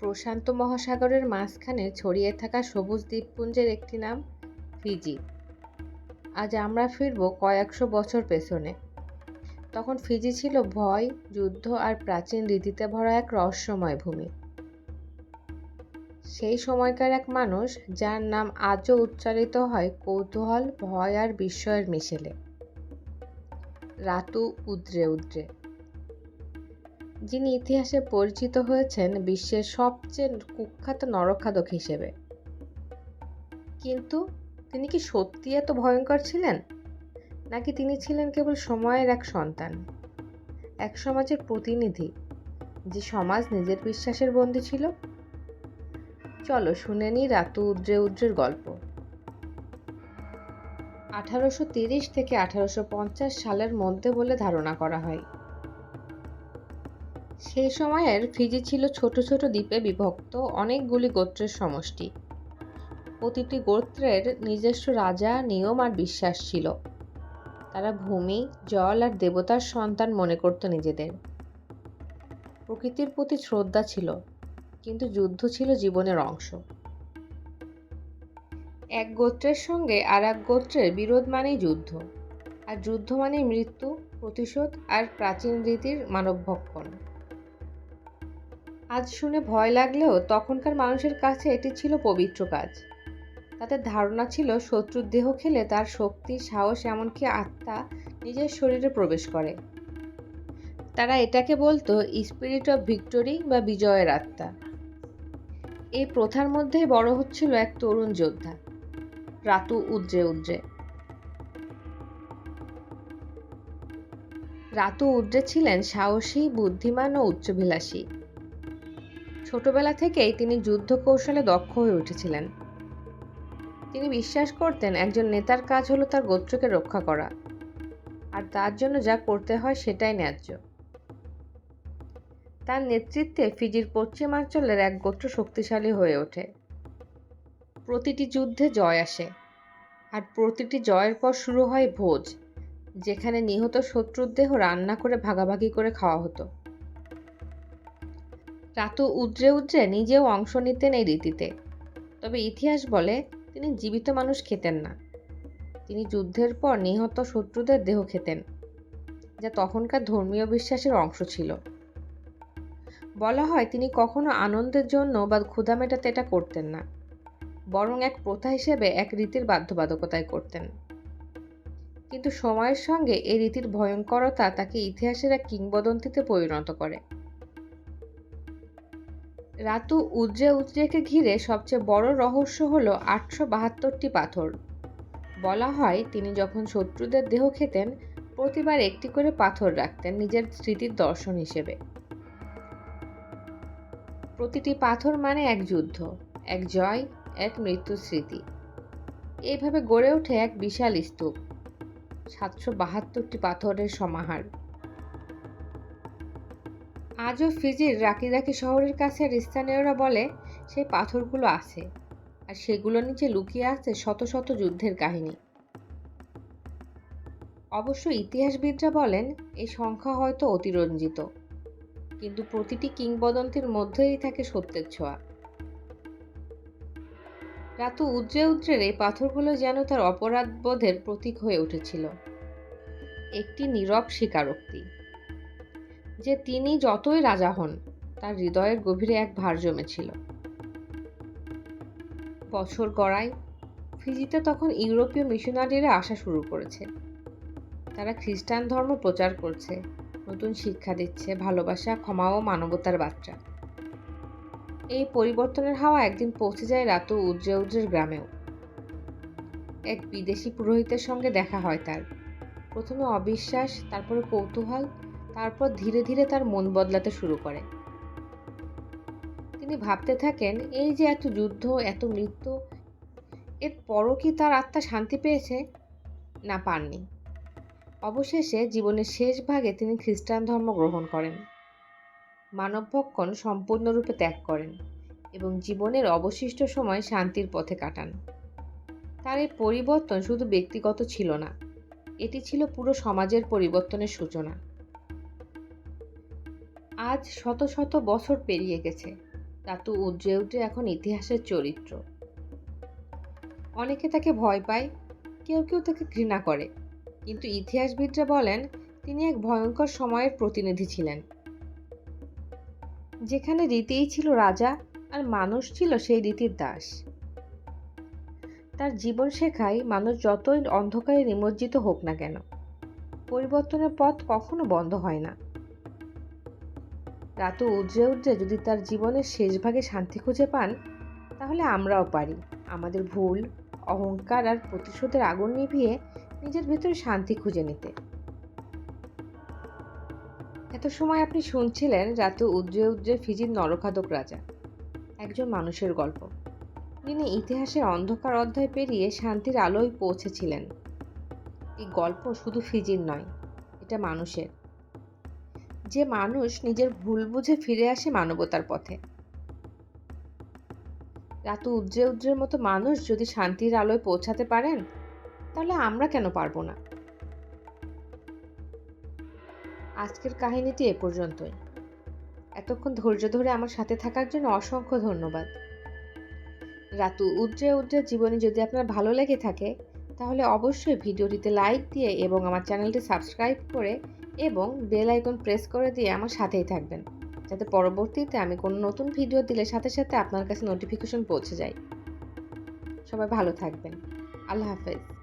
প্রশান্ত মহাসাগরের মাঝখানে ছড়িয়ে থাকা সবুজ দ্বীপপুঞ্জের একটি নাম, ফিজি। আজ আমরা ফিরব কয়েকশো বছর পেছনে। তখন ফিজি ছিল ভয়, যুদ্ধ আর প্রাচীন রীতিতে ভরা এক রহস্যময় ভূমি। সেই সময়কার এক মানুষ, যার নাম আজও উচ্চারিত হয় কৌতূহল, ভয় আর বিস্ময়ের মিশেলে। রাতু উদ্রে উদ্রে। যিনি ইতিহাসে পরিচিত হয়েছেন বিশ্বের সবচেয়ে কুখ্যাত নরখাদক হিসেবে। কিন্তু তিনি কি সত্যি এত ভয়ঙ্কর ছিলেন? নাকি তিনি ছিলেন কেবল সময়ের এক সন্তান? এক সমাজের প্রতিনিধি, যে সমাজ নিজের বিশ্বাসের বন্দী ছিল? চলো শুনে নি রাতু উদ্রে উদ্রের গল্প। আঠারোশো তিরিশ থেকে আঠারোশো পঞ্চাশ সালের মধ্যে বলে ধারণা করা হয়। সেই সময়ের ফিজি ছিল ছোট ছোট দ্বীপে বিভক্ত অনেকগুলি গোত্রের সমষ্টি। প্রতিটি গোত্রের নিজস্ব রাজা, নিয়ম আর বিশ্বাস ছিল। তারা ভূমি, জল আর দেবতার সন্তান মনে করত নিজেদের। প্রকৃতির প্রতি শ্রদ্ধা ছিল, কিন্তু যুদ্ধ ছিল জীবনের অংশ। এক গোত্রের সঙ্গে আর এক গোত্রের বিরোধ মানেই যুদ্ধ, আর যুদ্ধ মানেই মৃত্যু, প্রতিশোধ আর প্রাচীন রীতির মানবভক্ষণ। আজ শুনে ভয় লাগলেও তখনকার মানুষের কাছে এটি ছিল পবিত্র কাজ। তাদের ধারণা ছিল শত্রুর দেহ খেলে তার শক্তি, সাহস, এমনকি আত্মা নিজের শরীরে প্রবেশ করে। তারা এটাকে বলতো স্পিরিট অফ ভিক্টোরি বা বিজয়ের আত্মা এই প্রথার মধ্যেই বড় হচ্ছিল এক তরুণ যোদ্ধা, রাতু উদ্রে উদ্রে রাতু উদ্রে ছিলেন সাহসী, বুদ্ধিমান ও উচ্চভিলাষী ছোটবেলা থেকেই তিনি যুদ্ধ কৌশলে দক্ষ হয়ে উঠেছিলেন। তিনি বিশ্বাস করতেন একজন নেতার কাজ হলো তার গোত্রকে রক্ষা করা। আর তার জন্য যা করতে হয় সেটাই ন্যায্য। তার নেতৃত্বে ফিজির পশ্চিমাঞ্চলের এক গোত্র শক্তিশালী হয়ে ওঠে। প্রতিটি যুদ্ধে জয় আসে। আর প্রতিটি জয়ের পর শুরু হয় ভোজ, যেখানে নিহত শত্রুর দেহ রান্না করে ভাগাভাগি করে খাওয়া হতো। রাতু উদ্রে উদ্রে নিজেও অংশ নিতেন এই রীতিতে। তবে ইতিহাস বলে তিনি জীবিত মানুষ খেতেন না। তিনি যুদ্ধের পর নিহত শত্রুদের দেহ খেতেন, যা তখনকার ধর্মীয় বিশ্বাসের অংশ ছিল। বলা হয় তিনি কখনো আনন্দের জন্য বা ক্ষুধা মেটাতে এটা করতেন না, বরং এক প্রথা হিসেবে এক রীতির বাধ্যবাধকতায় করতেন। কিন্তু সময়ের সঙ্গে এই রীতির ভয়ঙ্করতা তাকে ইতিহাসের এক কিংবদন্তিতে পরিণত করে। রাতু উজ্রে উজ্রেকে ঘিরে সবচেয়ে বড় রহস্য হলো আটশো বাহাত্তরটি পাথর। বলা হয়, তিনি যখন শত্রুদের দেহ খেতেন, প্রতিবার একটি করে পাথর রাখতেন নিজের স্মৃতির দর্শন হিসেবে। প্রতিটি পাথর মানে এক যুদ্ধ, এক জয়, এক মৃত্যুর স্মৃতি। এইভাবে গড়ে ওঠে এক বিশাল স্তূপ, সাতশো বাহাত্তরটি পাথরের সমাহার। আজও ফিজির রাকি রাকি শহরের কাছের স্থানীয়রা বলে সেই পাথরগুলো আছে। আর সেগুলো নিচে লুকিয়ে আছে শত শত যুদ্ধের কাহিনী। অবশ্য ইতিহাসবিদরা বলেন এই সংখ্যা হয়তো অতিরঞ্জিত। কিন্তু প্রতিটি কিংবদন্তির মধ্যেই থাকে সত্যের ছোঁয়া। রাতু উজ্রে উজ্রের এই পাথরগুলো যেন তার অপরাধবোধের প্রতীক হয়ে উঠেছিল। একটি নীরব স্বীকারোক্তি। যে তিনি যতই রাজা হন, তার হৃদয়ের গভীরে এক ভার জমেছিল। বছর গড়ায় ফিজিতে তখন ইউরোপীয় মিশনারিরা আসা শুরু করেছে। তারা খ্রিস্টান ধর্ম প্রচার করছে, নতুন শিক্ষা দিচ্ছে, ভালোবাসা, ক্ষমা ও মানবতার বার্তা। এই পরিবর্তনের হাওয়া একদিন পৌঁছে যায় রাতু উজ্রে উজ্রের গ্রামেও। এক বিদেশি পুরোহিতের সঙ্গে দেখা হয় তার। প্রথমে অবিশ্বাস, তারপরে কৌতূহল তারপর ধীরে ধীরে তার মন বদলাতে শুরু করে। তিনি ভাবতে থাকেন, এই যে এত যুদ্ধ, এত মৃত্যু, এর পরও কি তার আত্মা শান্তি পেয়েছে? না, পাননি। অবশেষে জীবনের শেষ ভাগে তিনি খ্রিস্টান ধর্ম গ্রহণ করেন। মানবভক্ষণ সম্পূর্ণরূপে ত্যাগ করেন এবং জীবনের অবশিষ্ট সময় শান্তির পথে কাটান। তার এই পরিবর্তন শুধু ব্যক্তিগত ছিল না, এটি ছিল পুরো সমাজের পরিবর্তনের সূচনা। আজ শত শত বছর পেরিয়ে গেছে। রাতু উজ্জে উঠে এখন ইতিহাসের চরিত্র। অনেকে তাকে ভয় পায়, কেউ কেউ তাকে ঘৃণা করে। কিন্তু ইতিহাসবিদরা বলেন, তিনি এক ভয়ঙ্কর সময়ের প্রতিনিধি ছিলেন। যেখানে রীতিই ছিল রাজা আর মানুষ ছিল সেই রীতির দাস। তার জীবন শেখায় মানুষ যতই অন্ধকারে নিমজ্জিত হোক না কেন, পরিবর্তনের পথ কখনো বন্ধ হয় না। রাতু উজ্রে উজ্রে যদি তার জীবনের শেষ ভাগে শান্তি খুঁজে পান, তাহলে আমরাও পারি। আমাদের ভুল, অহংকার আর প্রতিশোধের আগুন নিভিয়ে নিজের ভেতরে শান্তি খুঁজে নিতে। এত সময় আপনি শুনছিলেন রাতু উজ্রে উজ্রে ফিজির নরখাদক রাজা। একজন মানুষের গল্প। যিনি ইতিহাসের অন্ধকার অধ্যায় পেরিয়ে শান্তির আলোয় পৌঁছেছিলেন। এই গল্প শুধু ফিজির নয়, এটা মানুষের। যে মানুষ নিজের ভুল বুঝে ফিরে আসে মানবতার পথে। রাতু উজ্রে উজ্রের মতো মানুষ যদি শান্তির আলোয় পৌঁছাতে পারেন, তাহলে আমরা কেন পারব না? আজকের কাহিনীটি এ পর্যন্তই। এতক্ষণ ধৈর্য ধরে আমার সাথে থাকার জন্য অসংখ্য ধন্যবাদ। রাতু উজ্রে উজ্রে জীবনে যদি আপনার ভালো লেগে থাকে, তাহলে অবশ্যই ভিডিওটিতে লাইক দিয়ে এবং আমার চ্যানেলটি সাবস্ক্রাইব করে এবং বেল আইকন প্রেস করে দিয়ে আমার সাথেই থাকবেন। যাতে পরবর্তীতে আমি কোনো নতুন ভিডিও দিলে সাথে সাথে আপনার কাছে নোটিফিকেশন পৌঁছে যায়। সবাই ভালো থাকবেন। আল্লাহ হাফেজ।